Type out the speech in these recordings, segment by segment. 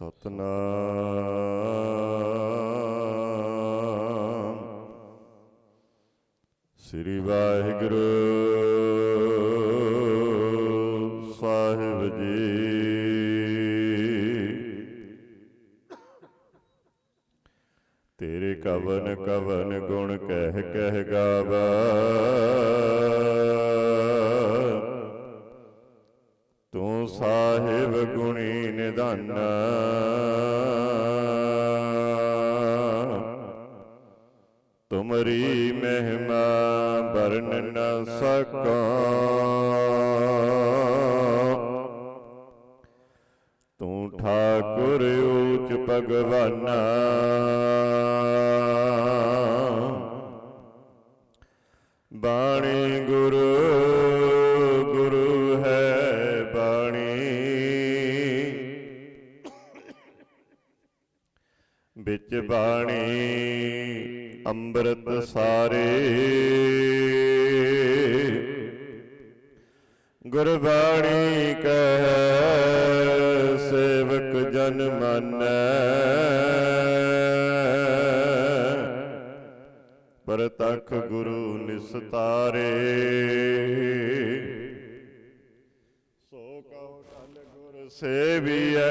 ਸਤਨਾਮ। ਸ੍ਰੀ ਵਾਹਿਗੁਰੂ ਸਾਹਿਬ ਜੀ। ਤੇਰੇ ਕਵਨ ਤੁਮਰੀ ਮਹਿਮਾ ਵਰਨ ਨ ਸਕਾ। ਤੂੰ ਠਾਕੁਰ ਊਚ ਭਗਵਾਨਾ। ਬਾਣੀ ਗੁਰੂ ਗੁਰੂ ਹੈ ਬਾਣੀ। ਵਿੱਚ ਬਾਣੀ ਅੰਮ੍ਰਿਤ ਸਾਰੇ। ਗੁਰਬਾਣੀ ਕਹੈ ਸੇਵਕ ਜਨ ਮਾਨੈ। ਪਰਤਖ ਗੁਰੂ ਨਿਸਤਾਰੇ। ਸੋ ਕਉ ਧਨ ਗੁਰ ਸੇਵੀਐ।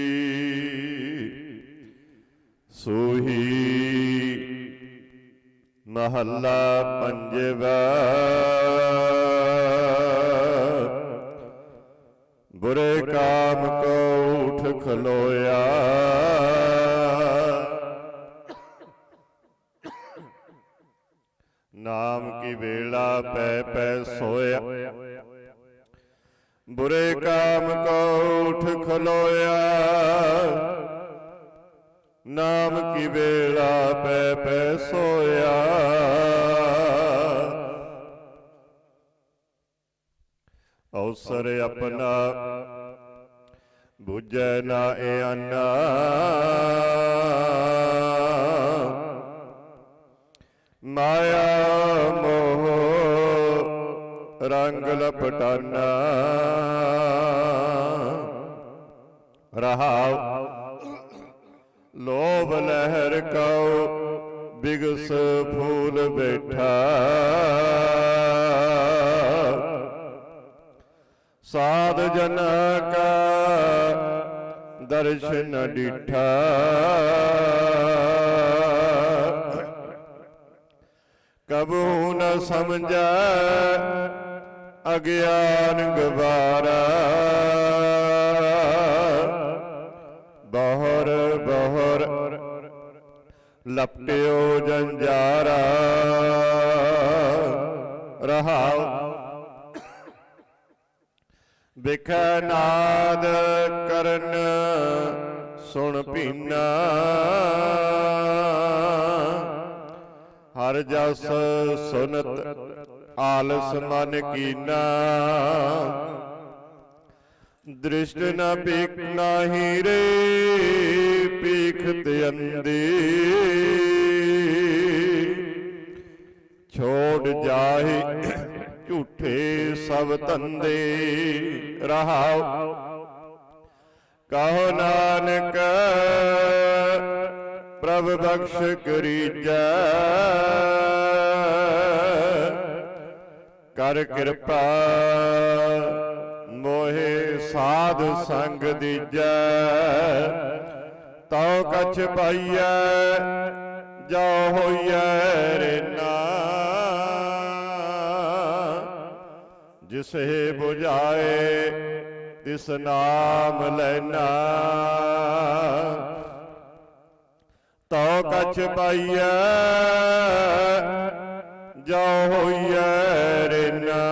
ਸੋਹੀ। ਮਹੱਲਾ ਪੰਜਵਾ। ਬੁਰੇ ਕਾਮ ਕੋ ਉਠ ਖਲੋਇਆ। ਨਾਮ ਕੀ ਵੇਲਾ ਪੈ ਪੈ ਸੋਇਆ। ਬੁਰੇ ਕਾਮ ਕੋ ਉਠ ਖਲੋਇਆ। ਨਾਮ ਕੀ ਵੇਲਾ ਪੈ ਪੈ ਸੋਇਆ? ਅਵਸਰ ਆਪਣਾ ਬੁਝੈ ਨਾ ਏ ਅੰਨਾ। ਮਾਇਆ ਮੋਹ ਰੰਗ ਲਪਟਾਨਾ। ਰਹਾਉ ਬਿਗਸ ਫੂਲ ਬੈਠਾ। ਸਾਧ ਜਨ ਕਾ ਦਰਸ਼ਨ ਡਿਠਾ। ਕਬੂ ਨ ਸਮਝੈ ਅਗਿਆਨ ਗਵਾਰਾ। ਬਹਰ ਬਹਰ ਲਪਟਿਓ ਜੰਜਾਰਾ। ਰਹਾਉ ਵਿਖੈ ਨਾਦ ਕਰਨ ਸੁਣ ਪੀਨਾ ਹਰ ਜਸ ਸੁਨਤ ਆਲਸ ਮਨ ਕੀਨਾ। ਦ੍ਰਿਸ਼ਟ ਨਾ ਪੀਕ ਨਾਹੀ ਰੇ। ਪੀਖਤ ਅੰਦੀ। ਛੋੜ ਜਾਹੇ ਝੂਠੇ ਸਭ ਧੰਦੇ। ਰਹਾਉ ਕਹੋ ਨਾਨਕ, ਪ੍ਰਭ ਬਖਸ਼ ਕਰੀਜੈ। ਕਰ ਕਿਰਪਾ, ਮੋਹਿ ਸਾਧ ਸੰਗ ਦੀਜੈ। ਤਉ ਕਛ ਪਾਈਐ, ਜੋ ਹੋਈਐ ਰੇਨਾ। ਜਿਸੇ 부ਝਾਏ ਤਿਸ ਨਾਮ ਲੈਣਾ ਤਉ ਕਛ ਪਾਈਐ, ਜੋ ਹੋਈਐ ਰੇਨਾ।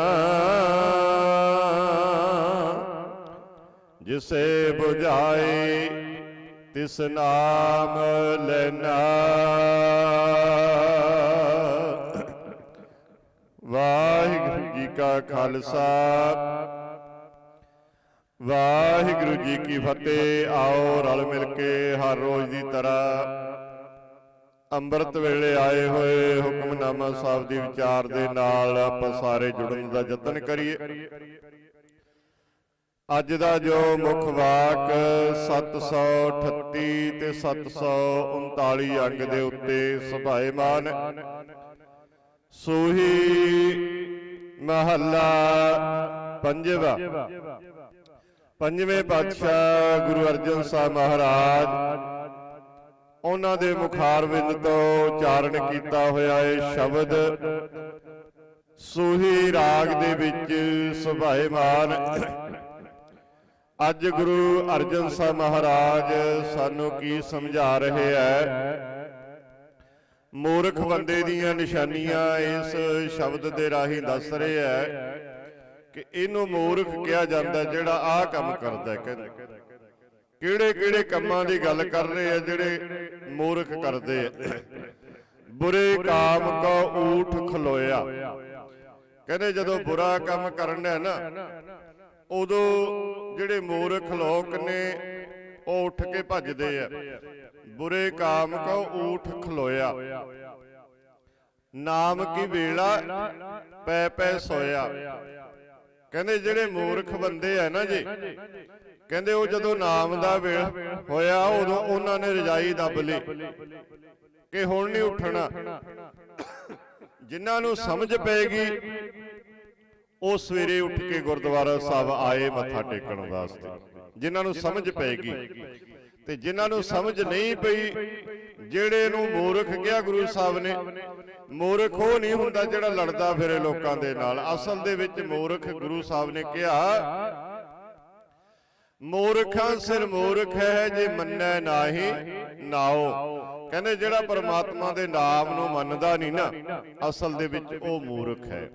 ਜਿਸੇ 부ਝਾਏ ਤਿਸ ਨਾਮ ਲੈਣਾ ਵਾਹਿਗੁਰੂ ਜੀ ਕਾ ਖਾਲਸਾ। ਵਾਹਿਗੁਰੂ ਜੀ ਕੀ ਫਤਿਹ। ਆਓ ਰਲ ਮਿਲ ਕੇ ਹਰ ਰੋਜ਼ ਦੀ ਤਰ੍ਹਾਂ ਅੰਮ੍ਰਿਤ ਵੇਲੇ ਆਏ ਹੋਏ ਹੁਕਮਨਾਮਾ ਸਾਹਿਬ ਦੀ ਵਿਚਾਰ ਦੇ ਨਾਲ ਆਪਾਂ ਸਾਰੇ ਜੁੜਨ ਦਾ ਯਤਨ ਕਰੀਏ। ਅੱਜ ਦਾ ਜੋ ਮੁੱਖ ਵਾਕ 738 ਤੇ 739 ਅੰਗ ਦੇ ਉੱਤੇ ਸੁਭਾਏਮਾਨ ਹੈ। ਸੋਹੀ ਮਹੱਲਾ ਪੰਜਵਾ ਪੰਜਵੇਂ ਪਾਤਸ਼ਾਹ ਗੁਰੂ ਅਰਜਨ ਸਾਹਿਬ ਮਹਾਰਾਜ ਉਹਨਾਂ ਦੇ ਮੁਖਾਰਵਿੰਦ ਤੋਂ ਉਚਾਰਨ ਕੀਤਾ ਹੋਇਆ ਇਹ ਸ਼ਬਦ ਸੂਹੀ ਰਾਗ ਦੇ ਵਿੱਚ ਸੁਭਾਏਮਾਨ ਅੱਜ ਗੁਰੂ ਅਰਜਨ ਸਾਹਿਬ ਮਹਾਰਾਜ ਸਾਨੂੰ ਕੀ ਸਮਝਾ ਰਹੇ ਹੈ ਮੂਰਖ ਬੰਦੇ ਦੀਆਂ ਨਿਸ਼ਾਨੀਆਂ ਇਸ ਸ਼ਬਦ ਦੇ ਰਾਹੀਂ ਦੱਸ ਰਹੇ ਹੈ ਕਿ ਇਹਨੂੰ ਮੂਰਖ ਕਿਹਾ ਜਾਂਦਾ ਜਿਹੜਾ ਆਹ ਕੰਮ ਕਰਦਾ ਕਹਿੰਦੇ ਕਿਹੜੇ ਕਿਹੜੇ ਕੰਮਾਂ ਦੀ ਗੱਲ ਕਰ ਰਹੇ ਆ ਜਿਹੜੇ ਮੂਰਖ ਕਰਦੇ ਆ ਬੁਰੇ ਕਾਮ ਕੋ ਊਠ ਖਲੋਇਆ। ਕਹਿੰਦੇ ਜਦੋਂ ਬੁਰਾ ਕੰਮ ਕਰਨਾ ਹੈ ਨਾ ਉਦੋਂ ਜਿਹੜੇ ਮੂਰਖ ਲੋਕ ਨੇ ਉਹ ਉੱਠ ਕੇ ਭੱਜਦੇ ਆ। ਬੁਰੇ ਕਾਮ ਕੋ ਊਠ ਖਲੋਇਆ। ਨਾਮ ਕੀ ਵੇਲਾ ਪੈ ਪੈ ਸੋਇਆ। ਕਹਿੰਦੇ ਜਿਹੜੇ ਮੂਰਖ ਬੰਦੇ ਆ ਨਾ ਜੀ ਕਹਿੰਦੇ ਉਹ ਜਦੋਂ ਨਾਮ ਦਾ ਵੇਲ ਹੋਇਆ ਉਦੋਂ ਉਹਨਾਂ ਨੇ ਰਜਾਈ ਦੱਬ ਲਈ ਕਿ ਹੁਣ ਨਹੀਂ ਉੱਠਣਾ। ਜਿਨ੍ਹਾਂ ਨੂੰ ਸਮਝ ਪਏਗੀ ਉਹ ਸਵੇਰੇ ਉੱਠ ਕੇ ਗੁਰਦੁਆਰਾ ਸਾਹਿਬ ਆਏ ਮੱਥਾ ਟੇਕਣ ਵਾਸਤੇ। ਜਿਨ੍ਹਾਂ ਨੂੰ ਸਮਝ ਪਏਗੀ ਤੇ ਜਿਨ੍ਹਾਂ ਨੂੰ ਸਮਝ ਨਹੀਂ ਪਈ ਜਿਹੜੇ ਨੂੰ ਮੂਰਖ ਕਿਹਾ ਗੁਰੂ ਸਾਹਿਬ ਨੇ ਮੂਰਖ ਉਹ ਨਹੀਂ ਹੁੰਦਾ ਜਿਹੜਾ ਲੜਦਾ ਫਿਰੇ ਲੋਕਾਂ ਦੇ ਨਾਲ। ਅਸਲ ਦੇ ਵਿੱਚ ਮੂਰਖ ਗੁਰੂ ਸਾਹਿਬ ਨੇ ਕਿਹਾ ਮੂਰਖਾਂ ਸਿਰ ਮੂਰਖ ਹੈ ਜੇ ਮੰਨੈ ਨਾਹੀ ਨਾਓ। ਕਹਿੰਦੇ ਜਿਹੜਾ ਪਰਮਾਤਮਾ ਦੇ ਨਾਮ ਨੂੰ ਮੰਨਦਾ ਨਹੀਂ ਨਾ ਅਸਲ ਦੇ ਵਿੱਚ ਉਹ ਮੂਰਖ ਹੈ।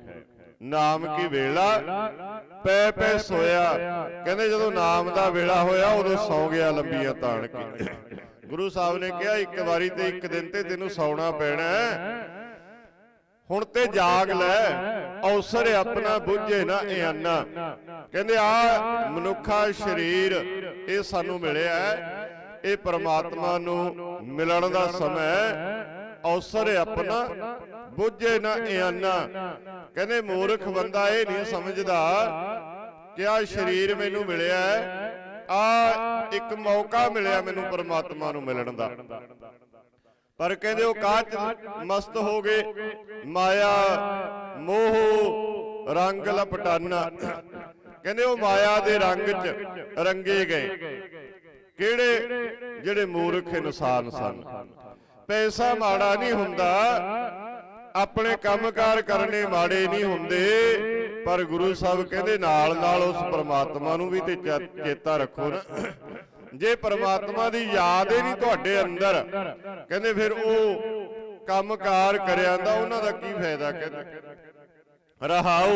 ਨਾਮ ਕੀ ਵੇਲਾ? ਪੈ ਪੈ ਸੋਇਆ। ਕਹਿੰਦੇ ਜਦੋਂ ਨਾਮ ਦਾ ਵੇਲਾ ਹੋਇਆ ਉਦੋਂ ਸੌ ਗਿਆ ਲੰਬੀਆਂ ਤਾਣ ਕੇ ਗੁਰੂ ਸਾਹਿਬ ਨੇ ਕਿਹਾ ਇੱਕ ਵਾਰੀ ਤੇ ਇੱਕ ਦਿਨ ਤੇ ਤੈਨੂੰ ਸੌਣਾ ਪੈਣਾ। ਹੁਣ ਤੇ ਜਾਗ ਲੈ ਅਵਸਰ ਆਪਣਾ ਬੁੱਝੇ ਨਾ ਇਹ ਅੰਨਾ ਕਹਿੰਦੇ ਆ ਮਨੁੱਖਾ ਸਰੀਰ ਇਹ ਸਾਨੂੰ ਮਿਲਿਆ। ਇਹ ਪ੍ਰਮਾਤਮਾ ਨੂੰ ਮਿਲਣ ਦਾ ਸਮਾਂ ਹੈ। ਅਵਸਰ ਆਪਣਾ ਬੁੱਝੇ ਨਾ ਇਹ ਅੰਨਾ ਕਹਿੰਦੇ ਮੂਰਖ ਬੰਦਾ ਇਹ ਨਹੀਂ ਸਮਝਦਾ ਕਿ ਆ ਸਰੀਰ ਮੈਨੂੰ ਮਿਲਿਆ ਆ ਇੱਕ ਮੌਕਾ ਮਿਲਿਆ ਮੈਨੂੰ ਪਰਮਾਤਮਾ ਨੂੰ ਮਿਲਣ ਦਾ। ਪਰ ਕਹਿੰਦੇ ਉਹ ਕਾਚ ਮਸਤ ਹੋ ਗਏ। ਮਾਇਆ ਮੋਹ ਰੰਗ ਲਪਟਾਨਾ। ਕਹਿੰਦੇ ਉਹ ਮਾਇਆ ਦੇ ਰੰਗ 'ਚ ਰੰਗੇ ਗਏ। ਕਿਹੜੇ? ਜਿਹੜੇ ਮੂਰਖ ਇਨਸਾਨ ਸਨ। ਪੈਸਾ ਮਾੜਾ ਨਹੀਂ ਹੁੰਦਾ। ਆਪਣੇ ਕੰਮਕਾਰ ਕਰਨੇ ਮਾੜੇ ਨਹੀਂ ਹੁੰਦੇ। ਪਰ ਗੁਰੂ ਸਾਹਿਬ ਕਹਿੰਦੇ ਨਾਲ ਨਾਲ ਉਸ ਪ੍ਰਮਾਤਮਾ ਨੂੰ ਵੀ ਤੇ ਚੇਤਾ ਰੱਖੋ ਨਾ। ਜੇ ਪ੍ਰਮਾਤਮਾ ਦੀ ਯਾਦ ਹੀ ਨਹੀਂ ਤੁਹਾਡੇ ਅੰਦਰ ਕਹਿੰਦੇ ਫਿਰ ਉਹ ਕੰਮਕਾਰ ਕਰਿਆ ਦਾ ਉਹਨਾਂ ਦਾ ਕੀ ਫਾਇਦਾ ਕਹਿੰਦੇ? ਰਹਾਉ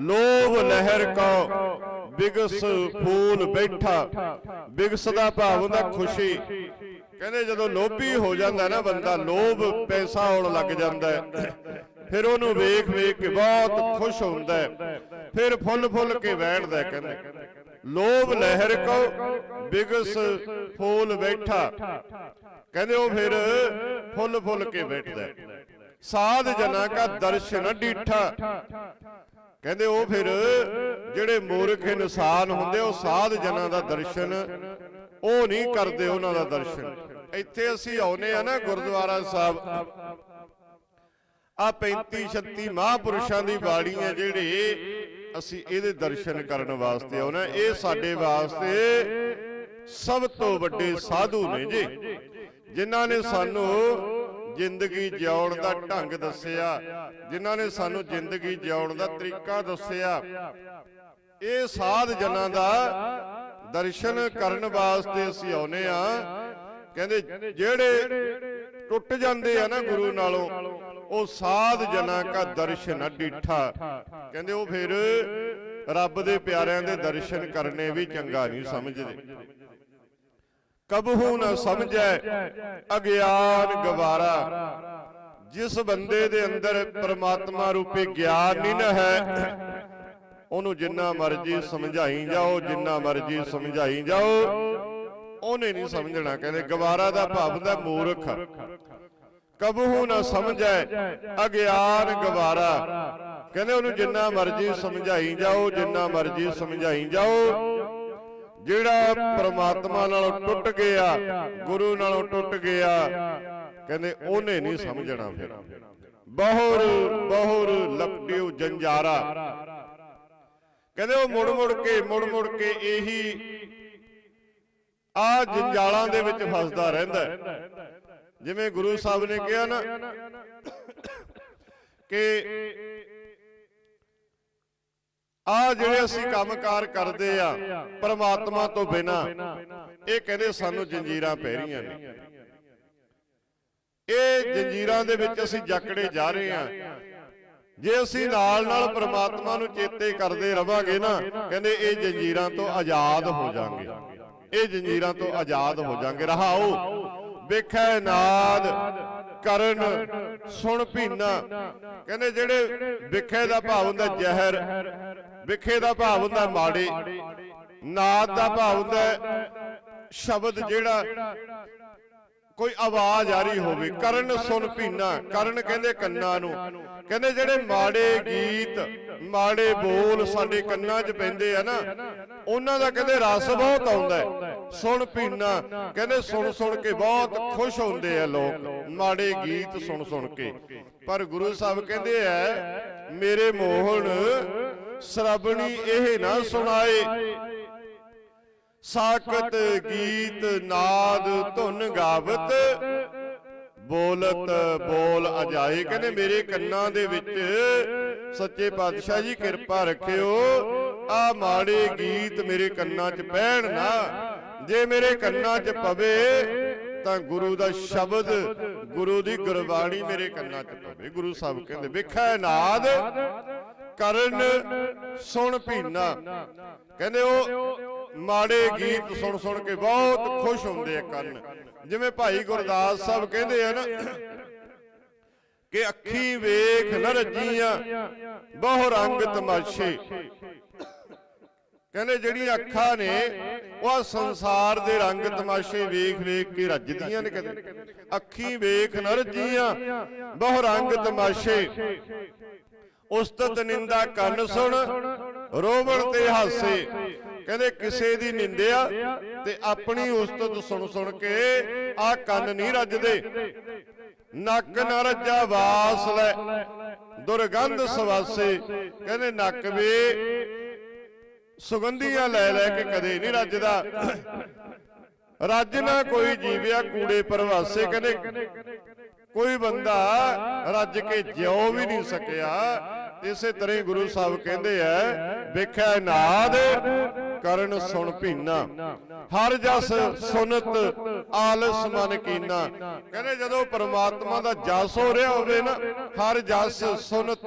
ਲੋਭ ਲਹਿਰ ਕੋ ਬਿਗਸ ਫੂਲ ਬੈਠਾ। ਬਿਗਸ ਦਾ ਭਾਵ ਹੁੰਦਾ ਖੁਸ਼ੀ। ਕਹਿੰਦੇ ਜਦੋਂ ਲੋਭੀ ਹੋ ਜਾਂਦਾ ਨਾ ਬੰਦਾ, ਲੋਭ ਪੈਸਾ ਆਉਣ ਲੱਗ ਜਾਂਦਾ ਫਿਰ ਉਹਨੂੰ ਵੇਖ ਵੇਖ ਕੇ ਬਹੁਤ ਖੁਸ਼ ਹੁੰਦਾ ਫਿਰ ਫੁੱਲ ਫੁੱਲ ਕੇ ਬੈਠਦਾ ਹੈ ਕਹਿੰਦੇ। ਲੋਭ ਲਹਿਰ ਕੋ, ਬਿਗਸ ਫੂਲ ਬੈਠਾ। ਕਹਿੰਦੇ ਉਹ ਫਿਰ ਫੁੱਲ ਫੁੱਲ ਕੇ ਬੈਠਦਾ ਸਾਧ ਜਨਾ ਕਾ ਦਰਸ਼ਨ ਡੀਠਾ। ਕਹਿੰਦੇ ਉਹ ਫਿਰ ਜਿਹੜੇ ਮੂਰਖ ਇਨਸਾਨ ਹੁੰਦੇ, ਉਹ ਸਾਧ ਜਨਾਂ ਦਾ ਦਰਸ਼ਨ, ਉਹ ਨਹੀਂ ਕਰਦੇ ਉਹਨਾਂ ਦਾ ਦਰਸ਼ਨ। ਇੱਥੇ ਅਸੀਂ ਆਉਨੇ ਆ ਨਾ ਗੁਰਦੁਆਰਾ ਸਾਹਿਬ। ਆ 35 36 ਮਹਾਪੁਰਸ਼ਾਂ ਦੀ ਬਾਣੀ ਹੈ ਜਿਹੜੇ ਅਸੀਂ ਇਹਦੇ ਦਰਸ਼ਨ ਕਰਨ ਵਾਸਤੇ ਆਉਣਾ ਇਹ ਸਾਡੇ ਵਾਸਤੇ ਸਭ ਤੋਂ ਵੱਡੇ ਸਾਧੂ ਨੇ ਜੀ। ਜਿਨ੍ਹਾਂ ਨੇ ਸਾਨੂੰ ਜ਼ਿੰਦਗੀ ਜਿਉਣ ਦਾ ਢੰਗ ਦੱਸਿਆ, ਜਿਨ੍ਹਾਂ ਨੇ ਸਾਨੂੰ ਜ਼ਿੰਦਗੀ ਜਿਉਣ ਦਾ ਤਰੀਕਾ ਦੱਸਿਆ। ਇਹ ਸਾਧ ਜਨਾਂ ਦਾ ਦਰਸ਼ਨ ਕਰਨ ਵਾਸਤੇ ਅਸੀਂ ਆਉਨੇ ਆ ਕਹਿੰਦੇ, ਜਿਹੜੇ ਟੁੱਟ ਜਾਂਦੇ ਆ ਨਾ ਗੁਰੂ ਨਾਲੋਂ, ਉਹ ਸਾਧ ਜਨਾਂ ਕਾ ਦਰਸ਼ਨ ਡੀਠਾ ਕਹਿੰਦੇ, ਉਹ ਫਿਰ ਰੱਬ ਦੇ ਪਿਆਰਿਆਂ ਦੇ ਦਰਸ਼ਨ ਕਰਨੇ ਵੀ ਚੰਗਾ ਨਹੀਂ ਸਮਝਦੇ। ਕਬਹੂ ਨਾ ਸਮਝੈ ਅਗਿਆਨ ਗਵਾਰਾ? ਜਿਸ ਬੰਦੇ ਦੇ ਅੰਦਰ ਪ੍ਰਮਾਤਮਾ ਰੂਪੀ ਗਿਆਨ ਨਹੀਂ ਨਾ ਹੈ, ਉਹਨੂੰ ਜਿੰਨਾ ਮਰਜ਼ੀ ਸਮਝਾਈ ਜਾਓ, ਜਿੰਨਾ ਮਰਜ਼ੀ ਸਮਝਾਈ ਜਾਓ, ਉਹਨੇ ਨਹੀਂ ਸਮਝਣਾ। ਕਹਿੰਦੇ ਗਵਾਰਾ ਦਾ ਭਾਵ ਦਾ ਮੂਰਖ। ਕਬਹੂ ਨਾ ਸਮਝੈ ਅਗਿਆਨ ਗਵਾਰਾ? ਕਹਿੰਦੇ ਉਹਨੂੰ ਜਿੰਨਾ ਮਰਜ਼ੀ ਸਮਝਾਈ ਜਾਓ, ਜਿੰਨਾ ਮਰਜ਼ੀ ਸਮਝਾਈ ਜਾਓ ਜਿਹੜਾ ਪ੍ਰਮਾਤਮਾ ਨਾਲੋਂ ਟੁੱਟ ਗਿਆ ਗੁਰੂ ਨਾਲੋਂ ਟੁੱਟ ਗਿਆ ਕਹਿੰਦੇ ਉਹਨੇ ਨਹੀਂ ਸਮਝਣਾ ਫਿਰ। ਬਹੁਰ ਬਹੁਰ ਲਪਟਿਓ ਜੰਜਾਰਾ। ਕਹਿੰਦੇ ਉਹ ਮੁੜ ਮੁੜ ਕੇ ਮੁੜ ਮੁੜ ਕੇ ਇਹੀ ਆ ਜੰਜਾਲਾਂ ਦੇ ਵਿੱਚ ਫਸਦਾ ਰਹਿੰਦਾ। ਜਿਵੇਂ ਗੁਰੂ ਸਾਹਿਬ ਨੇ ਕਿਹਾ ਨਾ ਕਿ ਆ ਜਿਹੜੇ ਅਸੀਂ ਕੰਮਕਾਰ ਕਰਦੇ ਆ, ਪਰਮਾਤਮਾ ਤੋਂ ਬਿਨਾ, ਇਹ ਕਹਿੰਦੇ ਸਾਨੂੰ ਜੰਜੀਰਾਂ ਪੈ ਰਹੀਆਂ ਨੇ। ਇਹ ਜੰਜੀਰਾਂ ਦੇ ਵਿੱਚ ਅਸੀਂ ਜਕੜੇ ਜਾ ਰਹੇ ਆ ਜੇ ਅਸੀਂ ਨਾਲ ਨਾਲ ਪ੍ਰਮਾਤਮਾ ਨੂੰ ਚੇਤੇ ਕਰਦੇ ਰਵਾਂਗੇ ਨਾ, ਕਹਿੰਦੇ ਇਹ ਜੰਜੀਰਾਂ ਤੋਂ ਆਜ਼ਾਦ ਹੋ ਜਾਾਂਗੇ ਇਹ ਜੰਜੀਰਾਂ ਤੋਂ ਆਜ਼ਾਦ ਹੋ ਜਾਾਂਗੇ ਰਹਾਓ, ਵੇਖੈ ਨਾਦ, ਕਰਨ, ਸੁਣ ਭੀਨਾ। ਕਹਿੰਦੇ ਜਿਹੜੇ ਵਿਖੇ ਦਾ ਭਾਵ ਹੁੰਦਾ ਜ਼ਹਿਰ ਵਿਖੇ ਦਾ ਭਾਵ ਹੁੰਦਾ ਮਾੜੇ ਨਾਦ ਦਾ ਭਾਵ ਹੁੰਦਾ ਸ਼ਬਦ ਜਿਹੜਾ ਕੋਈ ਆਵਾਜ਼ ਆ ਰਹੀ ਹੋਵੇ ਕਰਨ ਸੁਣ ਭੀਨਾ ਕਰਨ ਕਹਿੰਦੇ ਕੰਨਾਂ ਨੂੰ ਕਹਿੰਦੇ ਜਿਹੜੇ ਮਾੜੇ ਗੀਤ ਮਾੜੇ ਬੋਲ ਸਾਡੇ ਕੰਨਾਂ 'ਚ ਪੈਂਦੇ ਆ ਨਾ ਉਹਨਾਂ ਦਾ ਕਹਿੰਦੇ ਰਸ ਬਹੁਤ ਆਉਂਦਾ। ਸੁਣ ਭੀਨਾ ਕਹਿੰਦੇ ਸੁਣ ਸੁਣ ਕੇ ਬਹੁਤ ਖੁਸ਼ ਹੁੰਦੇ ਆ ਲੋਕ ਮਾੜੇ ਗੀਤ ਸੁਣ ਸੁਣ ਕੇ ਪਰ ਗੁਰੂ ਸਾਹਿਬ ਕਹਿੰਦੇ ਐ ਮੇਰੇ ਮੋਹਣ ਸਰਬਣੀ ਇਹ ਨਾ ਸੁਣਾਏ। ਸਾਕਤ ਗੀਤ ਨਾਦ ਧੁਨ ਗਾਵਤ, ਬੋਲਤ ਬੋਲ ਅਜਾਏ। ਕਹਿੰਦੇ ਮੇਰੇ ਕੰਨਾਂ ਦੇ ਵਿੱਚ ਸੱਚੇ ਪਾਤਸ਼ਾਹ ਜੀ ਕਿਰਪਾ ਰੱਖਿਓ, ਆ ਮਾੜੇ ਗੀਤ ਮੇਰੇ ਕੰਨਾਂ 'ਚ ਪੈਣ ਨਾ। ਜੇ ਮੇਰੇ ਕੰਨਾਂ 'ਚ ਪਵੇ, ਤਾਂ ਗੁਰੂ ਦਾ ਸ਼ਬਦ, ਗੁਰੂ ਦੀ ਗੁਰਬਾਣੀ ਮੇਰੇ ਕੰਨਾਂ 'ਚ ਪਵੇ। ਗੁਰੂ ਸਾਹਿਬ ਕਹਿੰਦੇ, ਵਿਖੈ ਨਾਦ ਕਰਨ ਸੁਣ ਭੀਨਾ। ਕਹਿੰਦੇ ਉਹ ਮਾੜੇ ਗੀਤ ਸੁਣ ਸੁਣ ਕੇ ਬਹੁਤ ਖੁਸ਼ ਹੁੰਦੇ ਆ ਕਰਨ ਜਿਵੇਂ ਭਾਈ ਗੁਰਦਾਸ ਸਾਹਿਬ ਕਹਿੰਦੇ ਆ ਨਾ ਕਿ ਅੱਖੀ ਵੇਖ ਨ ਰੱਜੀਆਂ, ਬਹੁ ਰੰਗ ਤਮਾਸ਼ੇ। ਕਹਿੰਦੇ ਜਿਹੜੀਆਂ ਅੱਖਾਂ ਨੇ, ਉਹ ਸੰਸਾਰ ਦੇ ਰੰਗ ਤਮਾਸ਼ੇ ਵੇਖ ਵੇਖ ਕੇ ਰੱਜਦੀਆਂ ਨੇ ਕਹਿੰਦੇ। ਅੱਖੀ ਵੇਖ ਨ ਰੱਜੀਆਂ, ਬਹੁ ਰੰਗ ਤਮਾਸ਼ੇ। ਉਸਤਤ ਨਿੰਦਾ ਕੰਨ ਸੁਣ ਰੋਵਣ ਤੇ ਹਾਸੇ। ਕਹਿੰਦੇ ਕਿਸੇ ਦੀ ਨਿੰਦਿਆ ਤੇ ਆਪਣੀ ਉਸਤਤ ਸੁਣ ਸੁਣ ਕੇ ਆ ਕੰਨ ਨਹੀਂ ਰੱਜਦੇ। ਨੱਕ ਨ ਰੱਜਾ ਵਾਸ ਲੈ। ਦੁਰਗੰਧ ਸਵਾਸੇ। ਕਹਿੰਦੇ ਨੱਕ ਵੀ ਸੁਗੰਧੀਆਂ ਲੈ ਲੈ ਕੇ ਕਦੇ ਨਹੀਂ ਰੱਜਦਾ। ਰੱਜ ਨਾ ਕੋਈ ਜੀਵਿਆ ਕੂੜੇ ਪ੍ਰਵਾਸੇ। ਕਹਿੰਦੇ ਕੋਈ ਬੰਦਾ ਰੱਜ ਕੇ ਜਿਉ ਵੀ ਨਹੀਂ ਸਕਿਆ। ਇਸੇ ਤਰ੍ਹਾਂ ਹੀ ਗੁਰੂ ਸਾਹਿਬ ਕਹਿੰਦੇ ਐ ਵੇਖਿਆ ਨਾਦ ਕਰਨ ਸੁਣ ਭੀਨਾ। ਹਰ ਜਸ ਸੁਨਤ ਆਲਸ ਮਨ ਕੀਨਾ। ਕਹਿੰਦੇ ਜਦੋਂ ਪ੍ਰਮਾਤਮਾ ਦਾ ਜਸ ਹੋ ਰਿਹਾ ਹੋਵੇ ਨਾ ਹਰ ਜਸ ਸੁਨਤ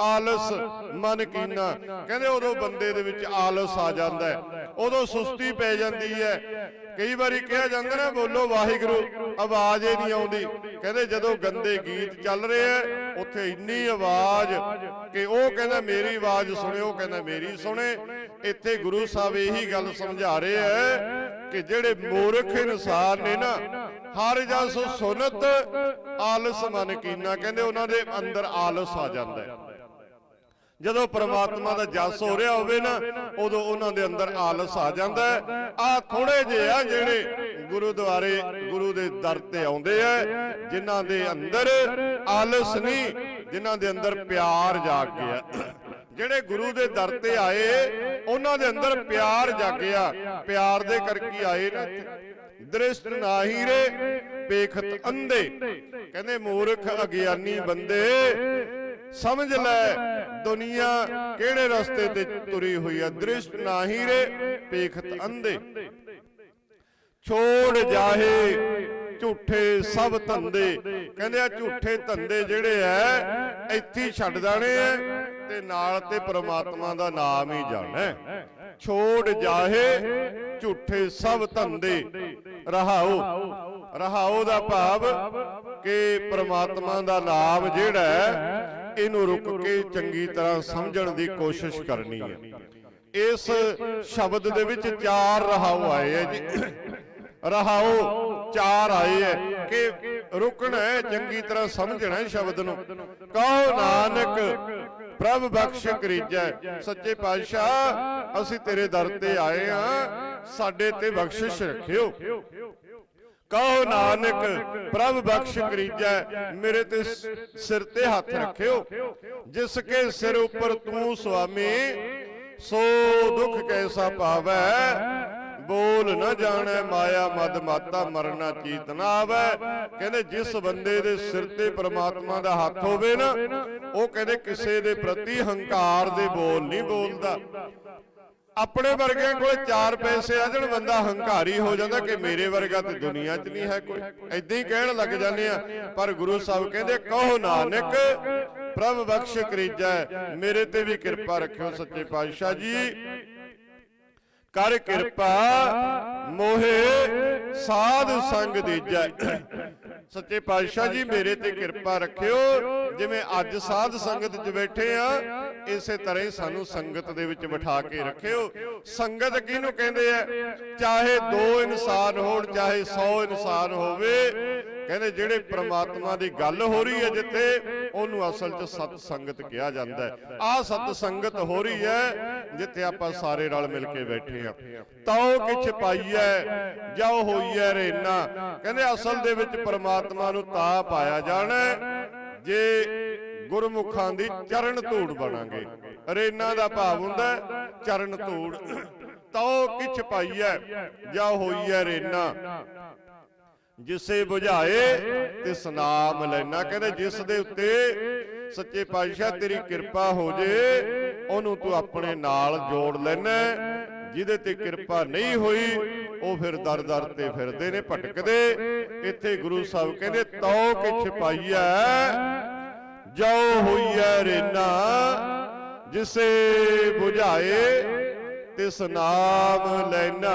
ਆਲਸ ਮਨ ਕੀਨਾ। ਕਹਿੰਦੇ ਉਦੋਂ ਬੰਦੇ ਦੇ ਵਿੱਚ ਆਲਸ ਆ ਜਾਂਦਾ ਹੈ। ਉਦੋਂ ਸੁਸਤੀ ਪੈ ਜਾਂਦੀ ਹੈ। ਕਈ ਵਾਰੀ ਕਿਹਾ ਜਾਂਦਾ ਨਾ ਬੋਲੋ ਵਾਹਿਗੁਰੂ ਆਵਾਜ਼ ਹੀ ਨਹੀਂ ਆਉਂਦੀ। ਕਹਿੰਦੇ ਜਦੋਂ ਗੰਦੇ ਗੀਤ ਚੱਲ ਰਹੇ ਆ ਉੱਥੇ ਇੰਨੀ ਆਵਾਜ਼ ਕਿ ਉਹ ਕਹਿੰਦਾ ਮੇਰੀ ਆਵਾਜ਼ ਸੁਣੇ, ਉਹ ਕਹਿੰਦਾ ਮੇਰੀ ਸੁਣੇ। ਇੱਥੇ ਗੁਰੂ ਸਾਹਿਬ ਇਹੀ ਗੱਲ ਸਮਝਾ ਰਹੇ ਆ ਕਿ ਜਿਹੜੇ ਮੂਰਖ ਇਨਸਾਨ ਨੇ ਨਾ, ਹਰ ਜਸ ਸੁਨਤ ਆਲਸ ਮਨ ਕੀਨਾ, ਕਹਿੰਦੇ ਉਹਨਾਂ ਦੇ ਅੰਦਰ ਆਲਸ ਆ ਜਾਂਦਾ ਹੈ। ਜਦੋਂ ਪ੍ਰਮਾਤਮਾ ਦਾ ਜਸ ਹੋ ਰਿਹਾ ਹੋਵੇ ਨਾ, ਉਦੋਂ ਉਹਨਾਂ ਦੇ ਅੰਦਰ ਆਲਸ ਆ ਜਾਂਦਾ ਹੈ। ਆ ਥੋੜੇ ਜਿਹੇ ਆ ਜਿਹੜੇ ਗੁਰਦੁਆਰੇ, ਗੁਰੂ ਦੇ ਦਰ ਤੇ ਆਉਂਦੇ ਆ, ਜਿਨ੍ਹਾਂ ਦੇ ਅੰਦਰ ਆਲਸ ਨਹੀਂ, ਜਿਨ੍ਹਾਂ ਦੇ ਅੰਦਰ ਪਿਆਰ ਜਾਗ ਗਿਆ। ਜਿਹੜੇ ਗੁਰੂ ਦੇ ਦਰ ਤੇ ਆਏ, ਉਹਨਾਂ ਦੇ ਅੰਦਰ ਪਿਆਰ ਜਾਗਿਆ ਪਿਆਰ ਦੇ ਕਰਕੇ ਆਏ ਨਾ ਦ੍ਰਿਸ਼ਟ ਨਾਹੀ ਰੇ ਪੇਖਤ ਅੰਦੇ ਕਹਿੰਦੇ ਮੂਰਖ ਅਗਿਆਨੀ ਬੰਦੇ ਸਮਝ ਲੈ ਦੁਨੀਆ ਕਿਹੜੇ ਰਸਤੇ ਤੇ ਤੁਰੀ ਹੋਈ ਹੈ ਦ੍ਰਿਸ਼ਟ ਨਾਹੀ ਰੇ, ਪੇਖਤ ਅੰਧੇ। ਛੋੜ ਜਾਹੇ ਝੂਠੇ ਸਭ ਧੰਦੇ। ਕਹਿੰਦੇ ਆ ਝੂਠੇ ਧੰਦੇ ਜਿਹੜੇ ਐ, ਇੱਥੇ ਛੱਡ ਦੇਣੇ ਐ ਤੇ ਨਾਲ ਤੇ ਪ੍ਰਮਾਤਮਾ ਦਾ ਨਾਮ ਹੀ ਜਾਣਾ। ਛੋੜ ਜਾਹੇ ਝੂਠੇ ਸਭ ਧੰਦੇ। ਰਹਾਓ ਰਹਾਓ ਦਾ ਭਾਵ ਕਿ ਪ੍ਰਮਾਤਮਾ ਦਾ ਨਾਮ ਜਿਹੜਾ ਇਹਨੂੰ ਰੁਕ ਕੇ ਚੰਗੀ ਤਰ੍ਹਾਂ ਸਮਝਣ ਦੀ ਕੋਸ਼ਿਸ਼ ਕਰਨੀ ਹੈ। ਇਸ ਸ਼ਬਦ ਦੇ ਵਿੱਚ ਚਾਰ ਰਹਾਉ ਆਏ ਹੈ ਜੀ। ਰਹਾਉ ਚਾਰ ਆਏ ਹੈ ਕਿ ਰੁਕਣਾ ਹੈ, ਚੰਗੀ ਤਰ੍ਹਾਂ ਸਮਝਣਾ ਹੈ ਸ਼ਬਦ ਨੂੰ। ਕਹੋ ਨਾਨਕ, ਪ੍ਰਭ ਬਖਸ਼ ਕਰੀਜੈ। ਸੱਚੇ ਪਾਤਸ਼ਾਹ, ਅਸੀਂ ਤੇਰੇ ਦਰ ਤੇ ਆਏ ਆ ਸਾਡੇ ਤੇ ਬਖਸ਼ਿਸ਼ ਰੱਖਿਓ। ਕਹੋ ਨਾਨਕ ਪ੍ਰਭ ਬਖਸ਼ ਕਰੀਜੈ ਮੇਰੇ ਤੇ ਸਿਰ ਤੇ ਹੱਥ ਰੱਖਿਓ ਜਿਸ ਕੇ ਸਿਰ ਉੱਪਰ ਤੂੰ ਸੁਆਮੀ ਸੋ ਦੁੱਖ ਕੈਸਾ ਪਾਵੈ? ਬੋਲ ਨਾ ਜਾਣੈ ਮਾਇਆ ਮਦ ਮਾਤਾ ਮਰਨਾ ਚੀਤ ਨਾ ਆਵੈ। ਕਹਿੰਦੇ ਜਿਸ ਬੰਦੇ ਦੇ ਸਿਰ ਤੇ ਪ੍ਰਮਾਤਮਾ ਦਾ ਹੱਥ ਹੋਵੇ ਨਾ ਉਹ ਕਹਿੰਦੇ ਕਿਸੇ ਦੇ ਪ੍ਰਤੀ ਹੰਕਾਰ ਦੇ ਬੋਲ ਨਹੀਂ ਬੋਲਦਾ। ਆਪਣੇ ਵਰਗਿਆਂ ਕੋਲ ਚਾਰ ਪੈਸੇ ਆ ਜਾਣ ਬੰਦਾ ਹੰਕਾਰੀ ਹੋ ਜਾਂਦਾ ਕਿ ਮੇਰੇ ਵਰਗਾ ਤੇ ਦੁਨੀਆ 'ਚ ਨਹੀਂ ਹੈ ਕੋਈ। ਐਦਾਂ ਹੀ ਕਹਿਣ ਲੱਗ ਜਾਂਦੇ ਆ ਪਰ ਗੁਰੂ ਸਾਹਿਬ ਕਹਿੰਦੇ ਕਹੋ ਨਾਨਕ ਪ੍ਰਭ ਬਖਸ਼ ਕਰੀਜੈ ਮੇਰੇ ਤੇ ਵੀ ਕਿਰਪਾ ਰੱਖਿਓ ਸੱਚੇ ਪਾਤਸ਼ਾਹ ਜੀ। ਕਰ ਕਿਰਪਾ ਮੋਹੇ ਸਾਧ ਸੰਗ ਦੀਜੈ। ਸੱਚੇ ਪਾਤਸ਼ਾਹ ਜੀ, ਮੇਰੇ ਤੇ ਕਿਰਪਾ ਰੱਖਿਓ। ਜਿਵੇਂ ਅੱਜ ਸਾਧ ਸੰਗਤ 'ਚ ਬੈਠੇ ਆ, ਇਸੇ ਤਰ੍ਹਾਂ ਹੀ ਸਾਨੂੰ ਸੰਗਤ ਦੇ ਵਿੱਚ ਬਿਠਾ ਕੇ ਰੱਖਿਓ। ਸੰਗਤ ਕਿਹਨੂੰ ਕਹਿੰਦੇ ਆ? ਚਾਹੇ ਦੋ ਇਨਸਾਨ ਹੋਣ, ਚਾਹੇ 100 ਇਨਸਾਨ ਹੋਵੇ। ਕਹਿੰਦੇ ਜਿਹੜੇ ਪ੍ਰਮਾਤਮਾ ਦੀ ਗੱਲ ਹੋ ਰਹੀ ਹੈ ਜਿੱਥੇ ਉਹਨੂੰ ਅਸਲ 'ਚ ਸਤ ਸੰਗਤ ਕਿਹਾ ਜਾਂਦਾ ਹੈ। ਆਹ ਸਤ ਸੰਗਤ ਹੋ ਰਹੀ ਹੈ ਜਿੱਥੇ ਆਪਾਂ ਸਾਰੇ ਰਲ ਮਿਲ ਕੇ ਬੈਠੇ ਆ ਤਾਉ ਕਿਛ ਪਾਈਐ ਜਾਉ ਹੋਈਐ ਰੇਨਾ। ਕਹਿੰਦੇ ਅਸਲ ਦੇ ਵਿੱਚ ਪ੍ਰਮਾਤਮਾ ਨੂੰ ਤਾਂ ਪਾਇਆ ਜਾਣਾ ਹੈ, ਜੇ ਗੁਰਮੁਖਾਂ ਦੀ ਚਰਨ ਧੂੜ ਬਣਾਂਗੇ। ਰੇਨਾ ਦਾ ਭਾਵ ਹੁੰਦਾ ਹੈ ਚਰਨ ਧੂੜ। ਤਾਉ ਕਿਛ ਪਾਈਐ ਜਾਉ ਹੋਈਐ ਰੇਨਾ। ਜਿਸੇ 부ਝਾਏ ਤਿਸ ਨਾਮ ਲੈਣਾ ਕਹਿੰਦੇ ਜਿਸ ਦੇ ਉੱਤੇ ਸੱਚੇ ਪਾਤਸ਼ਾਹ ਤੇਰੀ ਕਿਰਪਾ ਹੋ ਜੇ, ਉਹਨੂੰ ਤੂੰ ਆਪਣੇ ਨਾਲ ਜੋੜ ਲੈਣਾ ਜਿਹਦੇ ਤੇ ਕਿਰਪਾ ਨਹੀਂ ਹੋਈ, ਉਹ ਫਿਰ ਦਰ ਦਰ ਤੇ ਫਿਰਦੇ ਨੇ, ਭਟਕਦੇ। ਇੱਥੇ ਗੁਰੂ ਸਾਹਿਬ ਕਹਿੰਦੇ, ਤਉ ਕਿਛ ਪਾਈਐ ਜੋ ਹੋਈਐ ਰੇਨਾ। ਜਿਸੇ 부ਝਾਏ ਤਿਸ ਨਾਮ ਲੈਣਾ